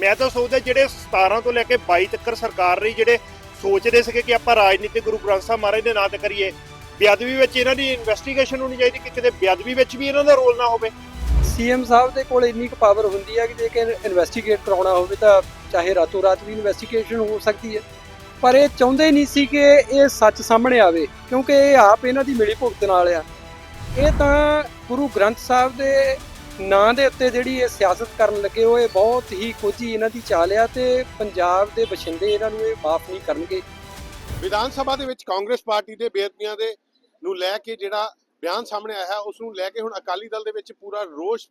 ਮੈਂ ਤਾਂ ਸੋਚਦਾ ਜਿਹੜੇ 17 ਤੋਂ ਲੈ ਕੇ 22 ਤੱਕ ਸਰਕਾਰ ਰਹੀ, ਜਿਹੜੇ ਸੋਚਦੇ ਸੀਗੇ ਕਿ ਆਪਾਂ ਰਾਜਨੀਤਿਕ ਗੁਰੂ ਗ੍ਰੰਥ ਸਾਹਿਬ ਮਹਾਰਾਜ ਦੇ ਨਾਂ ਤੇ ਕਰੀਏ, ਬੇਅਦਬੀ ਵਿੱਚ ਇਹਨਾਂ ਦੀ ਇਨਵੈਸਟੀਗੇਸ਼ਨ ਹੋਣੀ ਚਾਹੀਦੀ ਕਿ ਕਿਤੇ ਬੇਅਦਬੀ ਵਿੱਚ ਵੀ ਇਹਨਾਂ ਦਾ ਰੋਲ ਨਾ ਹੋਵੇ। ਸੀਐਮ ਸਾਹਿਬ ਦੇ ਕੋਲ ਇੰਨੀ ਕੁ ਪਾਵਰ ਹੁੰਦੀ ਹੈ ਕਿ ਜੇ ਕਿ ਇਨਵੈਸਟੀਗੇਟ ਕਰਾਉਣਾ ਹੋਵੇ ਤਾਂ ਚਾਹੇ ਰਾਤੋਂ ਰਾਤ ਵੀ ਇਨਵੈਸਟੀਗੇਸ਼ਨ ਹੋ ਸਕਦੀ ਹੈ। ਪਰ ਇਹ ਚਾਹੁੰਦੇ ਨਹੀਂ ਸੀ ਕਿ ਇਹ ਸੱਚ ਸਾਹਮਣੇ ਆਵੇ, ਕਿਉਂਕਿ ਇਹ ਆਪ ਇਹਨਾਂ ਦੀ ਮਿਲੀ ਭੁਗਤ ਨਾਲ ਆ। ਇਹ ਤਾਂ ਗੁਰੂ ਗ੍ਰੰਥ ਸਾਹਿਬ ਦੇ ਨਾਂ ਦੇ ਉੱਤੇ ਜਿਹੜੀ ਇਹ ਸਿਆਸਤ ਕਰਨ ਲੱਗੇ ਉਹ ਇਹ ਬਹੁਤ ਹੀ ਕੋਝੀ ਇਹਨਾਂ ਦੀ ਚਾਲ ਆ ਤੇ ਪੰਜਾਬ ਦੇ ਬਸ਼ਿੰਦੇ ਇਹਨਾਂ ਨੂੰ ਇਹ ਮਾਫ ਨਹੀਂ ਕਰਨਗੇ। ਵਿਧਾਨ ਸਭਾ ਦੇ ਵਿੱਚ ਕਾਂਗਰਸ ਪਾਰਟੀ ਦੇ ਬੇਅਦਬੀਆਂ ਦੇ ਨੂੰ ਲੈ ਕੇ ਜਿਹੜਾ ਬਿਆਨ ਸਾਹਮਣੇ ਆਇਆ ਹੈ ਉਸ ਨੂੰ ਲੈ ਕੇ ਹੁਣ ਅਕਾਲੀ ਦਲ ਦੇ ਵਿੱਚ ਪੂਰਾ ਰੋਸ਼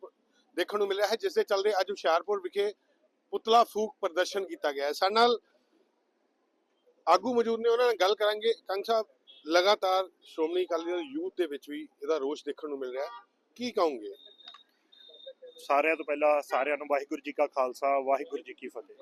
ਦੇਖਣ ਨੂੰ ਮਿਲਿਆ ਹੈ, ਜਿਸ ਦੇ ਚੱਲਦੇ ਅੱਜ ਹੁਸ਼ਿਆਰਪੁਰ ਵਿਖੇ ਪੁਤਲਾ ਫੂਕ ਪ੍ਰਦਰਸ਼ਨ ਕੀਤਾ ਗਿਆ ਹੈ। ਸਾਡੇ ਨਾਲ ਆਗੂ ਮੌਜੂਦ ਨੇ, ਉਹਨਾਂ ਨਾਲ ਗੱਲ ਕਰਾਂਗੇ। ਕੰਗ ਸਾਹਿਬ, ਲਗਾਤਾਰ ਸ਼੍ਰੋਮਣੀ ਅਕਾਲੀ ਦਲ ਯੂਥ ਦੇ ਵਿੱਚ ਵੀ ਇਹਦਾ ਰੋਸ਼ ਦੇਖਣ ਨੂੰ ਮਿਲ ਰਿਹਾ ਹੈ। ਕੀ ਕਹੋਗੇ? ਸਾਰਿਆਂ ਤੋਂ ਪਹਿਲਾਂ ਸਾਰਿਆਂ ਨੂੰ ਵਾਹਿਗੁਰੂ ਜੀ ਕਾ ਖਾਲਸਾ, ਵਾਹਿਗੁਰੂ ਜੀ ਕੀ ਫਤਿਹ।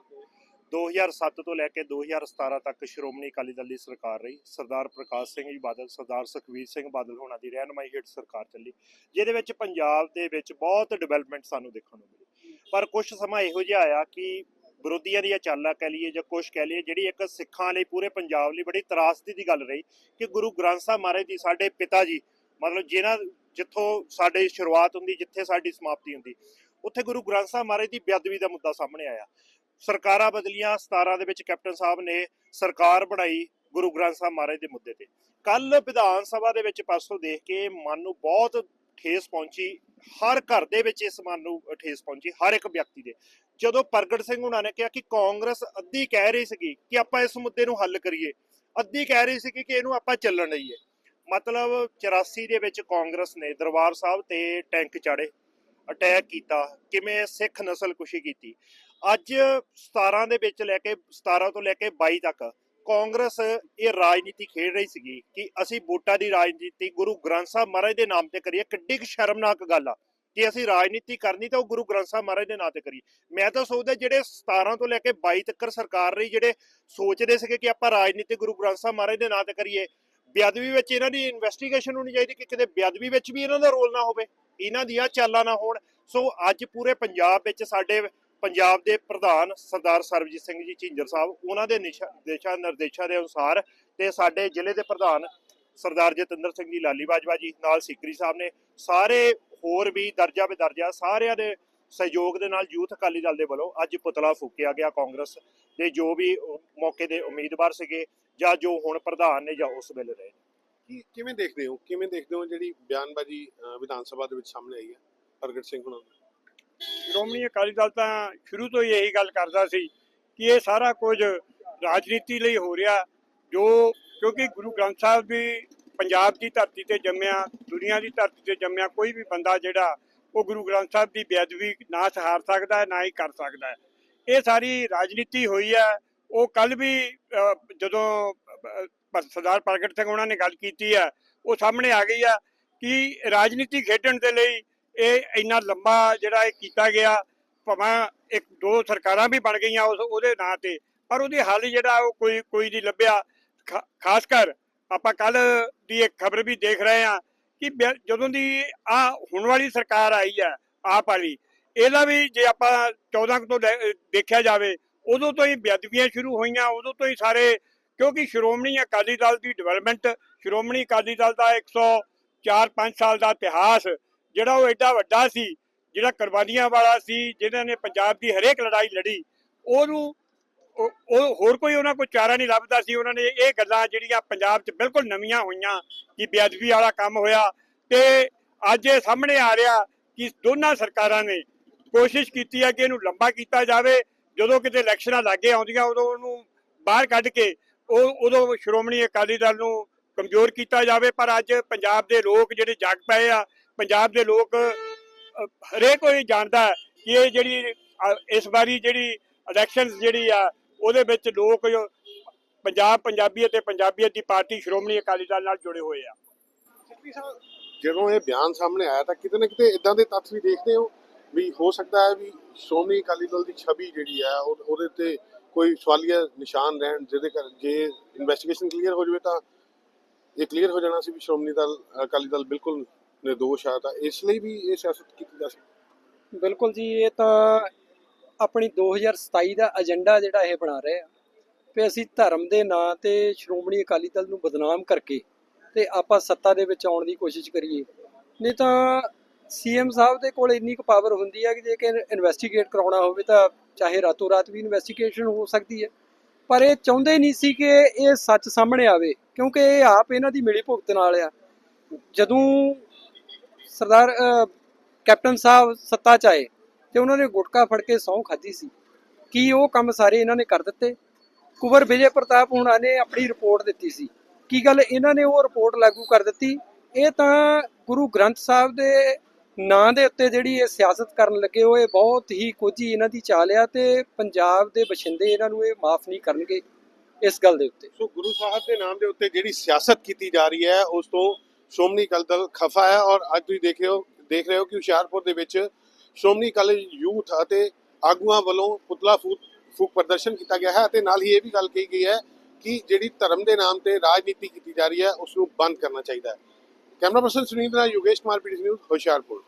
2007 ਤੋਂ ਲੈ ਕੇ 2017 ਤੱਕ ਸ਼੍ਰੋਮਣੀ ਅਕਾਲੀ ਦਲ ਦੀ ਸਰਕਾਰ ਰਹੀ। ਸਰਦਾਰ ਪ੍ਰਕਾਸ਼ ਸਿੰਘ ਜੀ ਬਾਦਲ, ਸਰਦਾਰ ਸੁਖਬੀਰ ਸਿੰਘ ਬਾਦਲ ਹੋਣਾ ਦੀ ਰਹਿਨਮਾਈ ਹੇਠ ਸਰਕਾਰ ਚੱਲੀ। ਜਿਹਦੇ ਵਿੱਚ ਪੰਜਾਬ ਦੇ ਵਿੱਚ ਬਹੁਤ ਡਿਵੈਲਪਮੈਂਟ ਸਾਨੂੰ ਦੇਖਣ ਨੂੰ ਮਿਲੀ। ਪਰ ਕੁਝ ਸਮਾਂ ਇਹੋ ਜਿਹਾ ਆਇਆ ਕਿ ਵਿਰੋਧੀਆਂ ਦੀਆਂ ਚਾਲਾਂ ਕਹਿ ਲਈਏ ਜਾਂ ਕੁਝ ਕਹਿ ਲਈਏ, ਜਿਹੜੀ ਇੱਕ ਸਿੱਖਾਂ ਲਈ ਪੂਰੇ ਪੰਜਾਬ ਲਈ ਬੜੀ ਤਰਾਸਦੀ ਦੀ ਗੱਲ ਰਹੀ ਕਿ ਗੁਰੂ ਗ੍ਰੰਥ ਸਾਹਿਬ ਮਹਾਰਾਜ ਜੀ ਸਾਡੇ ਪਿਤਾ ਜੀ, ਮਤਲਬ ਜਿਨ੍ਹਾਂ ਜਿੱਥੋਂ ਸਾਡੀ ਸ਼ੁਰੂਆਤ ਹੁੰਦੀ, ਜਿੱਥੇ ਸਾਡੀ ਸਮਾਪਤੀ ਹੁੰਦੀ। ਉੱਥੇ ਗੁਰੂ ਗ੍ਰੰਥ ਸਾਹਿਬ ਮਹਾਰਾਜ ਦੀ ਬੇਅਦਬੀ ਦਾ ਮੁੱਦਾ ਸਾਹਮਣੇ ਆਇਆ। ਸਰਕਾਰਾਂ ਬਦਲੀਆਂ 17 ਦੇ ਵਿੱਚ ਕੈਪਟਨ ਸਾਹਿਬ ਨੇ ਸਰਕਾਰ ਬਣਾਈ ਗੁਰੂ ਗ੍ਰੰਥ ਸਾਹਿਬ ਮਹਾਰਾਜ ਦੇ ਮੁੱਦੇ ਤੇ। ਕੱਲ ਵਿਧਾਨ ਸਭਾ ਦੇ ਵਿੱਚ ਪਰਸੋਂ ਦੇਖ ਕੇ ਮਨ ਨੂੰ ਬਹੁਤ ਠੇਸ ਪਹੁੰਚੀ, ਹਰ ਘਰ ਦੇ ਵਿੱਚ ਇਸ ਮਨ ਨੂੰ ਠੇਸ ਪਹੁੰਚੀ, ਹਰ ਇੱਕ ਵਿਅਕਤੀ ਦੇ। ਜਦੋਂ ਪ੍ਰਗਟ ਸਿੰਘ ਉਹਨਾਂ ਨੇ ਕਿਹਾ ਕਿ ਕਾਂਗਰਸ ਅੱਧੀ ਕਹਿ ਰਹੀ ਸੀਗੀ ਕਿ ਆਪਾਂ ਇਸ ਮੁੱਦੇ ਨੂੰ ਹੱਲ ਕਰੀਏ, ਅੱਧੀ ਕਹਿ ਰਹੀ ਸੀਗੀ ਕਿ ਇਹਨੂੰ ਆਪਾਂ ਚੱਲਣ ਲਈਏ ਮਤਲਬ 84 ਦੇ ਵਿੱਚ ਕਾਂਗਰਸ ਨੇ ਦਰਬਾਰ ਸਾਹਿਬ ਤੇ ਟੈਂਕ ਚਾੜੇ ਅਟੈਕ ਕੀਤਾ, ਕਿਵੇਂ ਸਿੱਖ ਨਸਲਕੁਸ਼ੀ ਕੀਤੀ। ਅੱਜ 17 ਦੇ ਵਿੱਚ ਲੈ ਕੇ 17 ਤੋਂ ਲੈ ਕੇ 22 ਤੱਕ ਕਾਂਗਰਸ ਇਹ ਰਾਜਨੀਤੀ ਖੇਡ ਰਹੀ ਸੀਗੀ ਕਿ ਅਸੀਂ ਵੋਟਾਂ ਦੀ ਰਾਜਨੀਤੀ ਗੁਰੂ ਗ੍ਰੰਥ ਸਾਹਿਬ ਮਹਾਰਾਜ ਦੇ ਨਾਮ ਤੇ ਕਰੀਏ। ਕਿੱਡੀ ਸ਼ਰਮਨਾਕ ਗੱਲ ਆ ਕਿ ਅਸੀਂ ਰਾਜਨੀਤੀ ਕਰਨੀ ਤਾਂ ਉਹ ਗੁਰੂ ਗ੍ਰੰਥ ਸਾਹਿਬ ਮਹਾਰਾਜ ਦੇ ਨਾਂ ਤੇ ਕਰੀਏ। ਮੈਂ ਤਾਂ ਸੋਚਦਾ ਜਿਹੜੇ 17 ਤੋਂ ਲੈ ਕੇ 22 ਤੱਕ ਸਰਕਾਰ ਰਹੀ, ਜਿਹੜੇ ਸੋਚਦੇ ਸੀਗੇ ਕਿ ਆਪਾਂ ਰਾਜਨੀਤੀ ਗੁਰੂ ਗ੍ਰੰਥ ਸਾਹਿਬ ਮਹਾਰਾਜ ਦੇ ਨਾਂ ਤੇ ਕਰੀਏ ਬੇਅਦਬੀ ਵਿੱਚ ਇਹਨਾਂ ਦੀ ਇਨਵੈਸਟੀਗੇਸ਼ਨ ਹੋਣੀ ਚਾਹੀਦੀ, ਕਿ ਕਿਤੇ ਬੇਅਦਬੀ ਵਿੱਚ ਵੀ ਇਹਨਾਂ ਦਾ ਰੋਲ ਨਾ ਹੋਵੇ, ਇਹਨਾਂ ਦੀਆਂ ਚਾਲਾਂ ਨਾ ਹੋਣ। ਸੋ ਅੱਜ ਪੂਰੇ ਪੰਜਾਬ ਵਿੱਚ ਸਾਡੇ ਪੰਜਾਬ ਦੇ ਪ੍ਰਧਾਨ ਸਰਦਾਰ ਸਰਬਜੀਤ ਸਿੰਘ ਜੀ ਝਿੰਜਰ ਸਾਹਿਬ, ਉਹਨਾਂ ਦੇ ਨਿਸ਼ਾ- ਦਿਸ਼ਾ ਨਿਰਦੇਸ਼ਾਂ ਦੇ ਅਨੁਸਾਰ ਤੇ ਸਾਡੇ ਜ਼ਿਲ੍ਹੇ ਦੇ ਪ੍ਰਧਾਨ ਸਰਦਾਰ ਜਤਿੰਦਰ ਸਿੰਘ ਜੀ ਲਾਲੀ ਬਾਜਵਾ ਜੀ, ਨਾਲ ਸਿਕਰੀ ਸਾਹਿਬ ਨੇ, ਸਾਰੇ ਹੋਰ ਵੀ ਦਰਜਾ ਬਦਰਜਾ ਸਾਰਿਆਂ ਦੇ ਸਹਿਯੋਗ ਦੇ ਨਾਲ ਯੂਥ ਅਕਾਲੀ ਦਲ ਦੇ ਵੱਲੋਂ ਅੱਜ ਪੁਤਲਾ ਫੂਕਿਆ ਗਿਆ। ਕਾਂਗਰਸ ਦੇ ਜੋ ਵੀ ਮੌਕੇ ਦੇ ਉਮੀਦਵਾਰ ਸੀਗੇ ਜਾਂ ਜੋ ਹੁਣ ਪ੍ਰਧਾਨ ਨੇ ਜਾਂ ਉਸ ਵੇਲੇ ਰਹੇ। ਕੀ ਕਿਵੇਂ ਦੇਖਦੇ ਹੋ? ਕਿਵੇਂ ਦੇਖਦੇ ਹੋ ਜਿਹੜੀ ਬਿਆਨਬਾਜ਼ੀ ਵਿਧਾਨ ਸਭਾ ਦੇ ਵਿੱਚ ਸਾਹਮਣੇ ਆਈ ਹੈ ਪ੍ਰਗਟ ਸਿੰਘ ਹੁਣਾਂ ਦੀ? ਸ਼੍ਰੋਮਣੀ ਅਕਾਲੀ ਦਲ ਤਾਂ ਸ਼ੁਰੂ ਤੋਂ ਹੀ ਇਹੀ ਗੱਲ ਕਰਦਾ ਸੀ ਕਿ ਇਹ ਸਾਰਾ ਕੁਝ ਰਾਜਨੀਤੀ ਲਈ ਹੋ ਰਿਹਾ। ਜੋ ਕਿਉਂਕਿ ਗੁਰੂ ਗ੍ਰੰਥ ਸਾਹਿਬ ਦੀ ਪੰਜਾਬ ਦੀ ਧਰਤੀ ਤੇ ਜੰਮਿਆ ਦੁਨੀਆ ਦੀ ਧਰਤੀ ਤੇ ਜੰਮਿਆ ਕੋਈ ਵੀ ਬੰਦਾ ਜਿਹੜਾ ਉਹ ਗੁਰੂ ਗ੍ਰੰਥ ਸਾਹਿਬ ਦੀ ਬੇਅਦਬੀ ਨਾ ਸਹਾਰ ਸਕਦਾ ਹੈ ਨਾ ਹੀ ਕਰ ਸਕਦਾ। ਹੈ ਇਹ ਸਾਰੀ ਰਾਜਨੀਤੀ ਹੋਈ ਹੈ। ਉਹ ਕੱਲ ਵੀ ਜਦੋਂ ਸਰਦਾਰ ਪ੍ਰਗਟ ਸਿੰਘ ਉਹਨਾਂ ਨੇ ਗੱਲ ਕੀਤੀ ਹੈ, ਉਹ ਸਾਹਮਣੇ ਆ ਗਈ ਆ ਕਿ ਰਾਜਨੀਤੀ ਖੇਡਣ ਦੇ ਲਈ ਇਹ ਇੰਨਾ ਲੰਬਾ ਜਿਹੜਾ ਇਹ ਕੀਤਾ ਗਿਆ, ਭਾਵੇਂ ਇੱਕ ਦੋ ਸਰਕਾਰਾਂ ਵੀ ਬਣ ਗਈਆਂ ਉਸ, ਉਹਦੇ ਨਾਂ ਤੇ, ਪਰ ਉਹਦੀ ਹੱਲ ਜਿਹੜਾ ਉਹ ਕੋਈ ਕੋਈ ਨਹੀਂ ਲੱਭਿਆ। ਖਾ- ਖਾਸ ਕਰ ਆਪਾਂ ਕੱਲ ਦੀ ਇੱਕ ਖਬਰ ਵੀ ਦੇਖ ਰਹੇ ਹਾਂ ਕਿ ਬਿਆ- ਜਦੋਂ ਦੀ ਆ ਹੁਣ ਵਾਲੀ ਸਰਕਾਰ ਆਈ ਹੈ ਆਪ ਵਾਲੀ, ਇਹਦਾ ਵੀ ਜੇ ਆਪਾਂ 14 ਤੋਂ ਦੇਖਿਆ ਜਾਵੇ, ਉਦੋਂ ਤੋਂ ਹੀ ਬੇਅਦਬੀਆਂ ਸ਼ੁਰੂ ਹੋਈਆਂ, ਉਦੋਂ ਤੋਂ ਹੀ ਸਾਰੇ, ਕਿਉਂਕਿ ਸ਼੍ਰੋਮਣੀ ਅਕਾਲੀ ਦਲ ਦੀ ਡਿਵੈਲਪਮੈਂਟ ਸ਼੍ਰੋਮਣੀ ਅਕਾਲੀ ਦਲ ਦਾ 104 5 ਸਾਲ ਦਾ ਇਤਿਹਾਸ, ਜਿਹੜਾ ਉਹ ਐਡਾ ਵੱਡਾ ਸੀ, ਜਿਹੜਾ ਕੁਰਬਾਨੀਆਂ ਵਾਲਾ ਸੀ ਜਿਨ੍ਹਾਂ ਨੇ ਪੰਜਾਬ ਦੀ ਹਰੇਕ ਲੜਾਈ ਲੜੀ, ਉਹਨੂੰ ਉਹ ਹੋਰ ਕੋਈ ਉਹਨਾਂ ਕੋਲ ਚਾਰਾ ਨਹੀਂ ਲੱਭਦਾ ਸੀ, ਉਹਨਾਂ ਨੇ ਇਹ ਗੱਲਾਂ ਜਿਹੜੀਆਂ ਪੰਜਾਬ 'ਚ ਬਿਲਕੁਲ ਨਵੀਆਂ ਹੋਈਆਂ ਕਿ ਬੇਅਦਬੀ ਵਾਲਾ ਕੰਮ ਹੋਇਆ ਤੇ ਅੱਜ ਇਹ ਸਾਹਮਣੇ ਆ ਰਿਹਾ ਕਿ ਦੋਨਾਂ ਸਰਕਾਰਾਂ ਨੇ ਕੋਸ਼ਿਸ਼ ਕੀਤੀ ਹੈ ਕਿ ਇਹਨੂੰ ਲੰਬਾ ਕੀਤਾ ਜਾਵੇ। ਜਦੋਂ ਕਿਤੇ ਇਲੈਕਸ਼ਨਾਂ ਲਾਗੇ ਆਉਂਦੀਆਂ, ਉਦੋਂ ਉਹਨੂੰ ਬਾਹਰ ਕੱਢ ਕੇ ਉਹ, ਉਦੋਂ ਸ਼੍ਰੋਮਣੀ ਅਕਾਲੀ ਦਲ ਨੂੰ ਕਮਜ਼ੋਰ ਕੀਤਾ ਜਾਵੇ। ਪਰ ਅੱਜ ਪੰਜਾਬ ਦੇ ਲੋਕ ਜਿਹੜੇ ਜਾਗ ਪਏ ਆ, ਪੰਜਾਬ ਦੇ ਲੋਕ ਹਰੇਕ ਕੋਈ ਜਾਣਦਾ ਕਿ ਇਹ ਜਿਹੜੀ ਇਸ ਵਾਰੀ ਜਿਹੜੀ ਇਲੈਕਸ਼ਨਸ ਜਿਹੜੀ ਆ ਉਹਦੇ ਵਿੱਚ ਲੋਕ ਜੋ ਪੰਜਾਬ ਪੰਜਾਬੀਅਤ ਤੇ ਪੰਜਾਬੀਅਤ ਦੀ ਪਾਰਟੀ ਸ਼੍ਰੋਮਣੀ ਅਕਾਲੀ ਦਲ ਨਾਲ ਜੁੜੇ ਹੋਏ ਆ। ਜਦੋਂ ਇਹ ਬਿਆਨ ਸਾਹਮਣੇ ਆਇਆ ਤਾਂ ਕਿਤੇ ਨਾ ਕਿਤੇ ਇਦਾਂ ਦੇ ਤੱਥ ਵੀ ਦੇਖਦੇ ਹੋ ਵੀ ਹੋ ਸਕਦਾ ਹੈ ਵੀ ਸ਼੍ਰੋਮਣੀ ਅਕਾਲੀ ਦਲ ਦੀ ਛਵੀ ਜਿਹੜੀ ਹੈ ਉਹ- ਉਹਦੇ ਤੇ ਕੋਈ ਸਵਾਲੀਆ ਨਿਸ਼ਾਨ ਰਹਿਣ ਜਿਹਦੇ ਕਰ ਜੇ ਇਨਵੈਸਟੀਗੇਸ਼ਨ ਕਲੀਅਰ ਹੋ ਜਾਵੇ ਤਾਂ ਇਹ ਕਲੀਅਰ ਹੋ ਜਾਣਾ ਸੀ ਵੀ ਸ਼੍ਰੋਮਣੀ ਦਲ ਅਕਾਲੀ ਦਲ ਬਿਲਕੁਲ ਨਿਰਦੋਸ਼ ਆ ਤਾਂ ਇਸ ਲਈ ਵੀ ਇਹ ਸਿਆਸਤ ਕੀਤੀ ਜਾ ਸਕਦੀ ਬਿਲਕੁਲ ਜੀ ਇਹ ਤਾਂ ਆਪਣੀ 2027 ਦਾ ਏਜੰਡਾ ਜਿਹੜਾ ਇਹ ਬਣਾ ਰਹੇ ਆ ਕਿ ਅਸੀਂ ਧਰਮ ਦੇ ਨਾਂ ਤੇ ਸ਼੍ਰੋਮਣੀ ਅਕਾਲੀ ਦਲ ਨੂੰ ਬਦਨਾਮ ਕਰਕੇ ਤੇ ਆਪਾਂ ਸੱਤਾ ਦੇ ਵਿੱਚ ਆਉਣ ਦੀ ਕੋਸ਼ਿਸ਼ ਕਰੀਏ। ਨਹੀਂ ਤਾਂ ਸੀਐਮ ਸਾਹਿਬ ਦੇ ਕੋਲ ਇੰਨੀ ਕੁ ਪਾਵਰ ਹੁੰਦੀ ਹੈ ਕਿ ਜੇ ਕਿ ਇਨਵੈਸਟੀਗੇਟ ਕਰਾਉਣਾ ਹੋਵੇ ਤਾਂ ਚਾਹੇ ਰਾਤੋਂ ਰਾਤ ਵੀ ਇਨਵੈਸਟੀਗੇਸ਼ਨ ਹੋ ਸਕਦੀ ਹੈ। ਪਰ ਇਹ ਚਾਹੁੰਦੇ ਨਹੀਂ ਸੀ ਕਿ ਇਹ ਸੱਚ ਸਾਹਮਣੇ ਆਵੇ, ਕਿਉਂਕਿ ਇਹ ਆਪ ਇਹਨਾਂ ਦੀ ਮਿਲੀ ਭੁਗਤ ਨਾਲ ਆ। ਜਦੋਂ ਸਰਦਾਰ ਕੈਪਟਨ ਸਾਹਿਬ ਸੱਤਾ 'ਚ ਆਏ ਤੇ ਉਹਨਾਂ ਨੇ ਗੁਟਕਾ ਫੜ ਕੇ ਸਹੁੰ ਖਾਧੀ ਸੀ। ਕੀ ਉਹ ਕੰਮ ਸਾਰੇ ਇਹਨਾਂ ਨੇ ਕਰ ਦਿੱਤੇ? ਕੁਵਰ ਵਿਜੇ ਪ੍ਰਤਾਪ ਹੁਣਾਂ ਨੇ ਆਪਣੀ ਰਿਪੋਰਟ ਦਿੱਤੀ ਸੀ। ਕੀ ਗੱਲ ਇਹਨਾਂ ਨੇ ਉਹ ਰਿਪੋਰਟ ਲਾਗੂ ਕਰ ਦਿੱਤੀ? ਇਹ ਤਾਂ ਗੁਰੂ ਗ੍ਰੰਥ ਸਾਹਿਬ ਦੇ ਨਾਂ ਦੇ ਉੱਤੇ ਜਿਹੜੀ ਇਹ ਸਿਆਸਤ ਕਰਨ ਲੱਗੇ ਉਹ ਬਹੁਤ ਹੀ ਕੋਝੀ ਇਹਨਾਂ ਦੀ ਚਾਲ ਆ ਤੇ ਪੰਜਾਬ ਦੇ ਬਸ਼ਿੰਦੇ ਇਹਨਾਂ ਨੂੰ ਇਹ ਮਾਫ ਨਹੀਂ ਕਰਨਗੇ ਇਸ ਗੱਲ ਦੇ ਉੱਤੇ। ਸੋ ਗੁਰੂ ਸਾਹਿਬ ਦੇ ਨਾਮ ਦੇ ਉੱਤੇ ਜਿਹੜੀ ਸਿਆਸਤ ਕੀਤੀ ਜਾ ਰਹੀ ਹੈ, ਉਸ ਤੋਂ ਸ਼੍ਰੋਮਣੀ ਅਕਾਲੀ ਦਲ ਖਫਾ ਹੈ ਔਰ ਅੱਜ ਤੁਸੀਂ ਦੇਖਿਓ ਦੇਖ ਰਹੇ ਹੋ ਕਿ ਹੁਸ਼ਿਆਰਪੁਰ ਦੇ ਵਿੱਚ ਸ਼੍ਰੋਮਣੀ ਅਕਾਲੀ ਯੂਥ ਅਤੇ ਆਗੂਆਂ ਵੱਲੋਂ ਪੁਤਲਾ ਫੂਕ ਫੂਕ ਪ੍ਰਦਰਸ਼ਨ ਕੀਤਾ ਗਿਆ ਹੈ ਅਤੇ ਨਾਲ ਹੀ ਇਹ ਵੀ ਗੱਲ ਕਹੀ ਗਈ ਹੈ ਕਿ ਜਿਹੜੀ ਧਰਮ ਦੇ ਨਾਮ ਤੇ ਰਾਜਨੀਤੀ ਕੀਤੀ ਜਾ ਰਹੀ ਹੈ ਉਸ ਨੂੰ ਬੰਦ ਕਰਨਾ ਚਾਹੀਦਾ ਹੈ। ਕੈਮਰਾ ਪਰਸਨ ਸੁਨੀਲ ਨਾਲ ਯੋਗੇਸ਼ ਕੁਮਾਰ ਪੀਡੀਸੀ ਨਿਊਜ਼ ਹੁਸ਼ਿਆਰਪੁਰ।